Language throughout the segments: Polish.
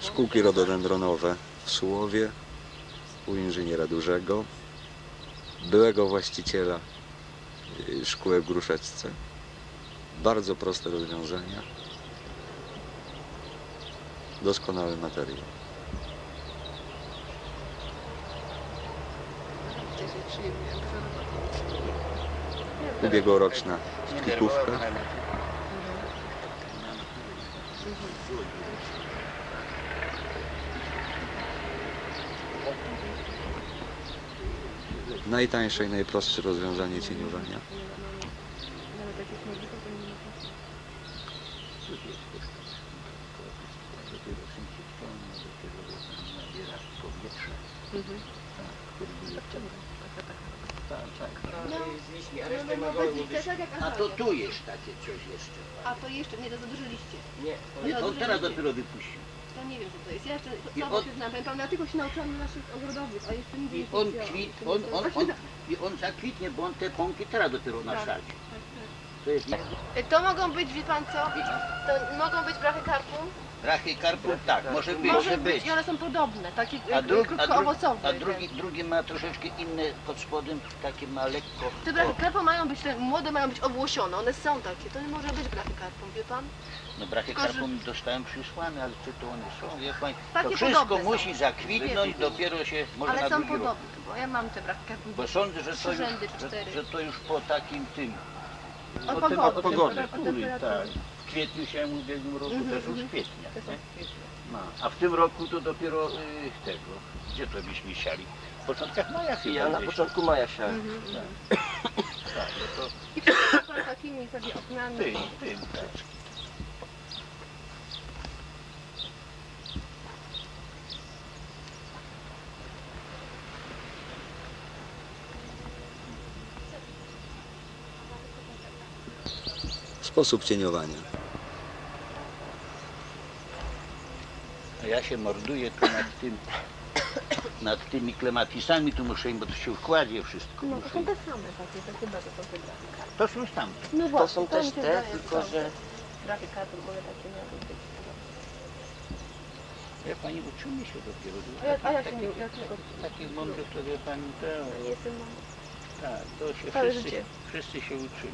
Szkółki rododendronowe w Sułowie u inżyniera Dużego, byłego właściciela y, szkółek w Gruszeczce. Bardzo proste rozwiązania. Doskonały materiał. Ubiegłoroczna szpikówka. Najtańsze i najprostsze rozwiązanie cieniowania. Możliwe, to nie ma czasu. Mhm. No, No, no, no, bez tak jak A to tu jest takie coś jeszcze. A to jeszcze, nie, to za duże liście. Nie, Nie, to to teraz nie. dopiero wypuścił. To nie wiem co to jest. Ja jeszcze I słabo on- się znam, powiem, ja tylko się nauczyłam na naszych ogrodowych, a jeszcze nigdy I nie on kwit, on, nie- on, on, tak, i on zakwitnie, bo on te pąki teraz dopiero tak, nasadzi. tak, To jest tak. To mogą być, wie pan co? To mogą być brachy karpu? Rachy karpu, tak, może być. Może być i one są podobne, takie A, a dru, a, dru, krótkoowocowe. a drugi, drugi ma troszeczkę inne pod spodem, takie ma lekko. Te brachy o, karpu mają być, te młode mają być owłosione, one są takie, to nie może być brachy karpu, wie pan? No brachy tylko, że- karpu dostałem przysłane, ale czy to one są? Wie pan, Takie to wszystko podobne są. musi zakwitnąć, dopiero się może Ale są drugi rok. podobne, bo ja mam te brachy karpu. Bo sądzę, że to, już, że, że to już po takim tym, Od tym pogody, od pogody, od tury, temperatury. tak. W kwietniu się w ubiegłym roku Mhm, też już kwietnia. To są nie? kwietnie. No, a w tym roku to dopiero y, tego, gdzie to byśmy siali? W początkach maja chyba. Ja na gdzieś. początku maja siałem. Mhm, mhm. Tak, no to I pan takimi sobie oknami. tym, tym, tak. Sposób cieniowania. A ja się morduję tu nad tym, nad tymi klematisami, tu muszę im, bo to się układzie wszystko. No to muszę są im- te same takie, to chyba to są te brachy. To są tam. No To są mi też się te, wydaje, tylko są. że karpu, bo ja takie miałam być. Ja pani uczymy się dopiero. A ja, a ja się Takich- nie, ja tylko Takich mądrych to wie pani, to, nie jestem mam. tak, to się Całe wszyscy, życie. wszyscy się uczymy.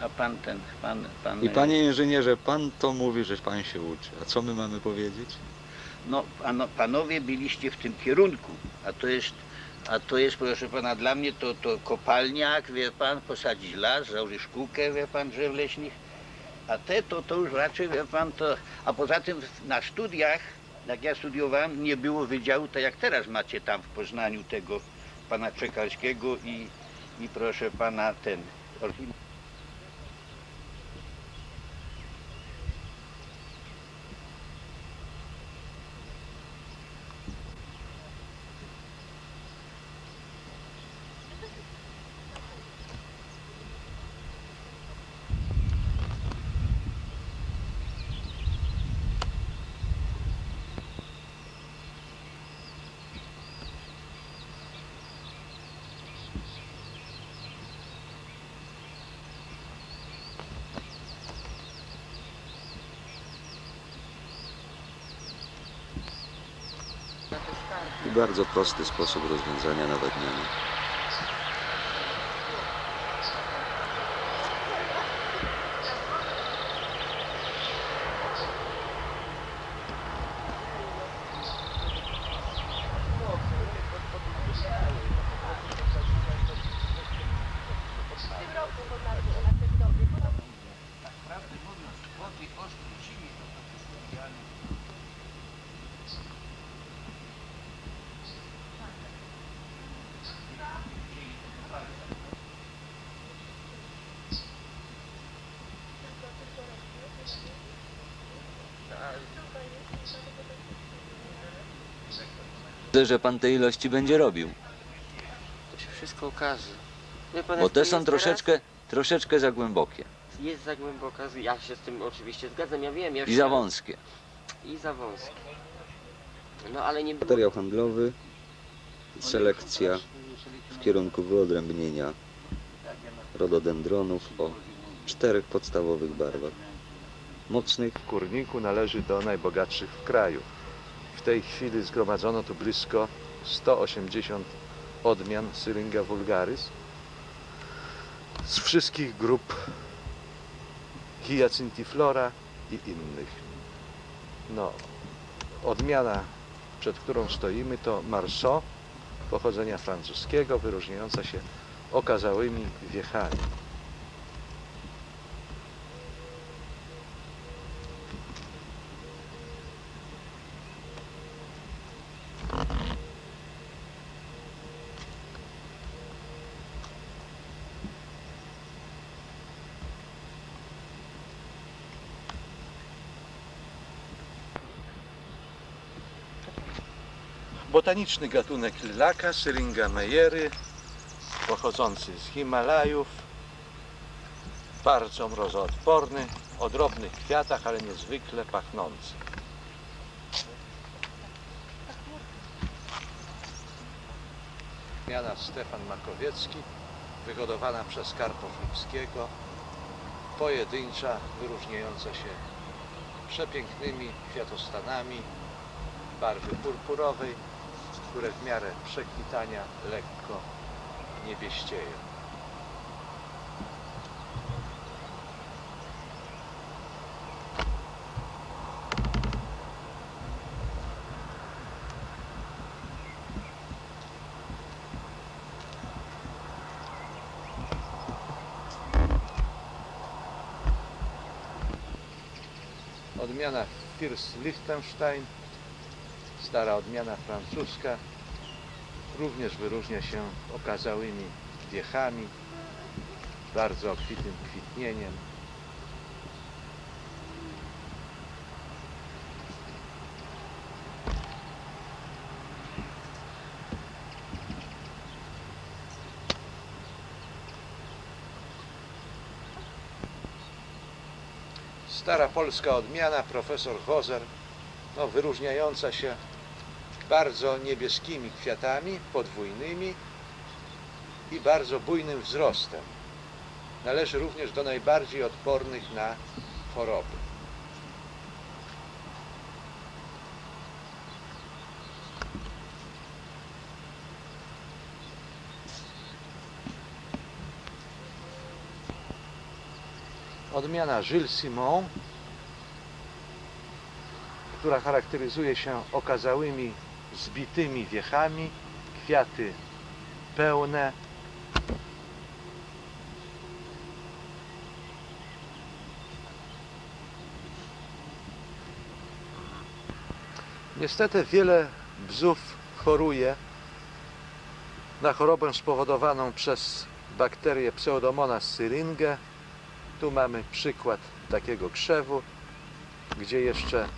A pan ten, pan, pan... I panie inżynierze, pan to mówi, że pan się uczy. A co my mamy powiedzieć? No, pano, panowie byliście w tym kierunku, a to jest, a to jest, proszę pana, dla mnie to, to kopalniak, wie pan, posadzić las, założyć szkółkę, wie pan, drzew leśnych, a te to, to już raczej, wie pan, to, a poza tym na studiach, jak ja studiowałem, nie było wydziału, tak jak teraz macie tam w Poznaniu tego pana Czekalskiego i, i proszę pana ten, bardzo prosty sposób rozwiązania nawadniania. Prawdę mówiąc, po tej ostrej zimie, to to wszystko idealnie. Widzę, że pan te ilości będzie robił. to się wszystko okaże. Wie pan, Bo jak te są jest troszeczkę, troszeczkę za głębokie Teraz? Jest za głęboka, ja się z tym oczywiście zgadzam, ja wiem. Ja i za wąskie. I za wąskie. No ale nie było... Materiał handlowy, selekcja w kierunku wyodrębnienia rododendronów o czterech podstawowych barwach. mocnych. w kurniku należy do najbogatszych w kraju. Tej chwili zgromadzono tu blisko 180 odmian Syringa vulgaris z wszystkich grup Hyacinthiflora i innych. No, odmiana, przed którą stoimy to Marceau, pochodzenia francuskiego, wyróżniająca się okazałymi wiechami. Botaniczny gatunek lilaka, Syringa meyery, pochodzący z Himalajów, bardzo mrozoodporny, o drobnych kwiatach, ale niezwykle pachnący. Miana Stefan Makowiecki, wyhodowana przez Karpow Lipskiego, pojedyncza, wyróżniająca się przepięknymi kwiatostanami barwy purpurowej, które w miarę przekwitania lekko niebieścieją. Odmiana First Liechtenstein stara odmiana francuska również wyróżnia się okazałymi wiechami, bardzo obfitym kwitnieniem. Stara polska odmiana, profesor Hozer, no, wyróżniająca się bardzo niebieskimi kwiatami, podwójnymi i bardzo bujnym wzrostem. Należy również do najbardziej odpornych na choroby. Odmiana Gilles Simon która charakteryzuje się okazałymi, zbitymi wiechami, kwiaty pełne. Niestety wiele bzów choruje na chorobę spowodowaną przez bakterię Pseudomonas syringae. Tu mamy przykład takiego krzewu, gdzie jeszcze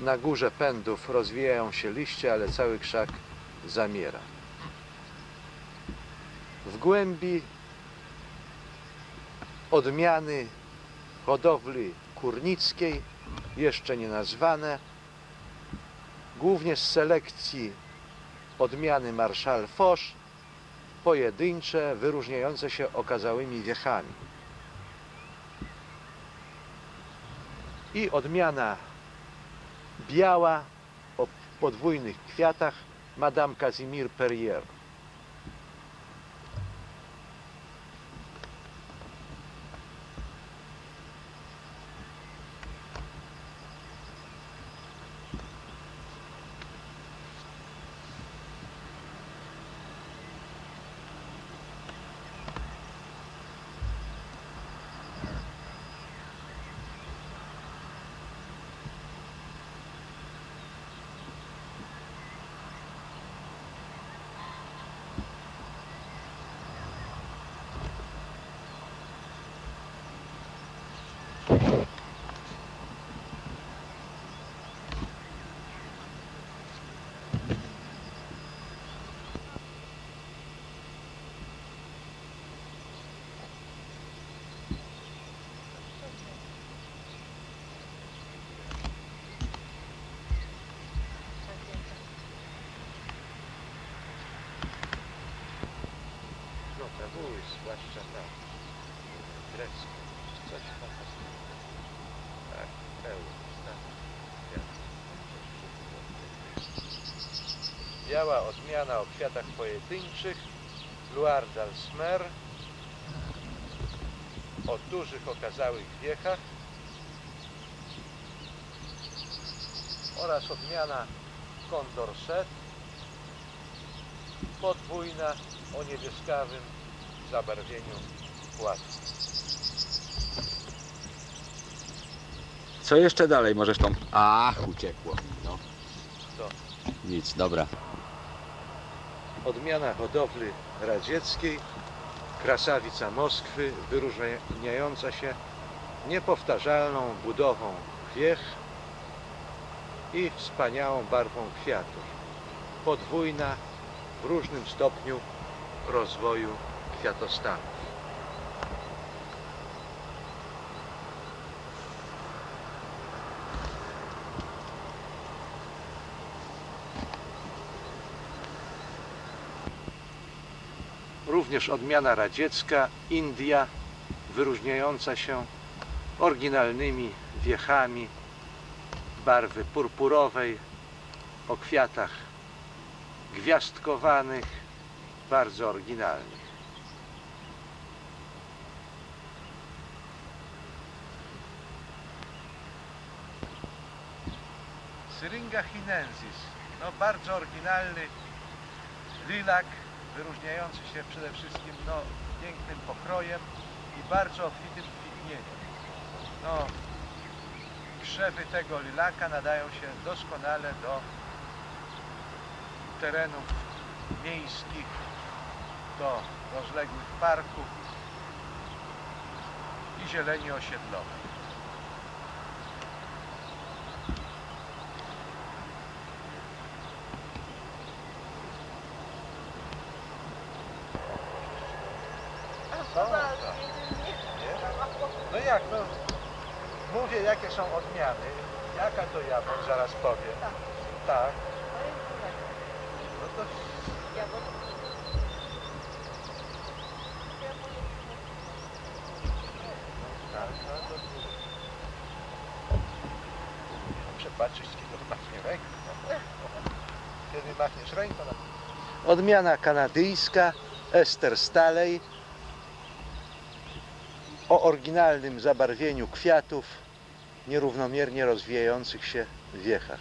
na górze pędów rozwijają się liście, ale cały krzak zamiera. W głębi odmiany hodowli kurnickiej, jeszcze nie nazwane, głównie z selekcji odmiany Marszal Foch, pojedyncze, wyróżniające się okazałymi wiechami. I odmiana biała o podwójnych kwiatach Madame Casimir Perrier. zwłaszcza tam. Grecko, coś fantastycznego. Tak, pełno. Biała odmiana o kwiatach pojedynczych, Loire d'Alsmer, o dużych okazałych wiechach oraz odmiana Condorcet podwójna o niebieskawym zabarwieniu płatku. Co jeszcze dalej możesz tam? Ach, uciekło. No. Co? Nic, dobra. Odmiana hodowli radzieckiej, krasawica Moskwy, wyróżniająca się niepowtarzalną budową wiech i wspaniałą barwą kwiatów. Podwójna w różnym stopniu rozwoju kwiatostanów. Również odmiana radziecka, India, wyróżniająca się oryginalnymi wiechami barwy purpurowej, o kwiatach gwiazdkowanych, bardzo oryginalnych. Syringa chinensis, no bardzo oryginalny lilak, wyróżniający się przede wszystkim no, pięknym pokrojem i bardzo obfitym kwitnieniem. No, krzewy tego lilaka nadają się doskonale do terenów miejskich, do rozległych parków i zieleni osiedlowej. Są, tak. Nie? No jak, no mówię jakie są odmiany, jaka to jabłon, zaraz powiem. Tak. No to tak, no to muszę patrzeć, kiedy machnie ręką. Kiedy machniesz ręką. Odmiana kanadyjska, Ester Staley, o oryginalnym zabarwieniu kwiatów, nierównomiernie rozwijających się wiechach.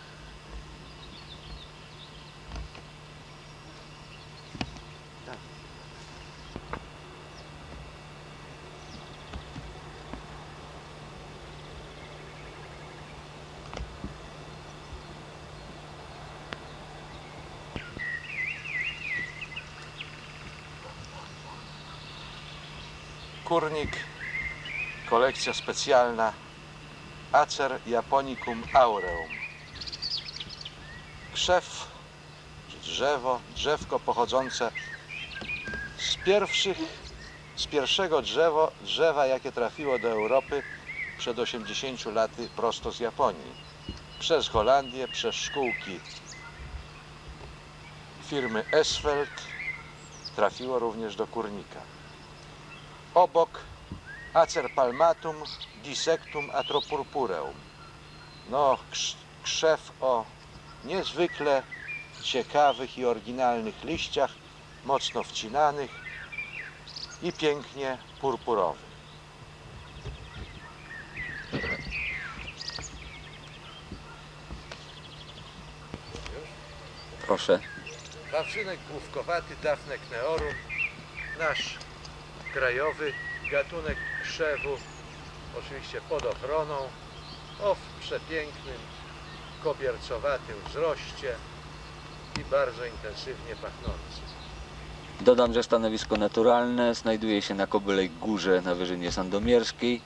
Kurnik kolekcja specjalna Acer Japonicum aureum. Krzew, czy drzewo, drzewko pochodzące z pierwszych, z pierwszego drzewo, drzewa, jakie trafiło do Europy przed 80 laty prosto z Japonii. Przez Holandię, przez szkółki firmy Esfeld trafiło również do kurnika. Obok Acer palmatum dissectum atropurpureum. No, krz- krzew o niezwykle ciekawych i oryginalnych liściach, mocno wcinanych i pięknie purpurowych. Proszę. Wawrzynek główkowaty Daphne kneorum, nasz krajowy gatunek krzewu, oczywiście pod ochroną, o przepięknym, kobiercowatym wzroście i bardzo intensywnie pachnący. Dodam, że stanowisko naturalne znajduje się na Kobylej Górze na Wyżynie Sandomierskiej.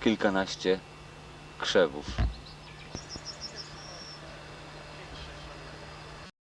Kilkanaście krzewów.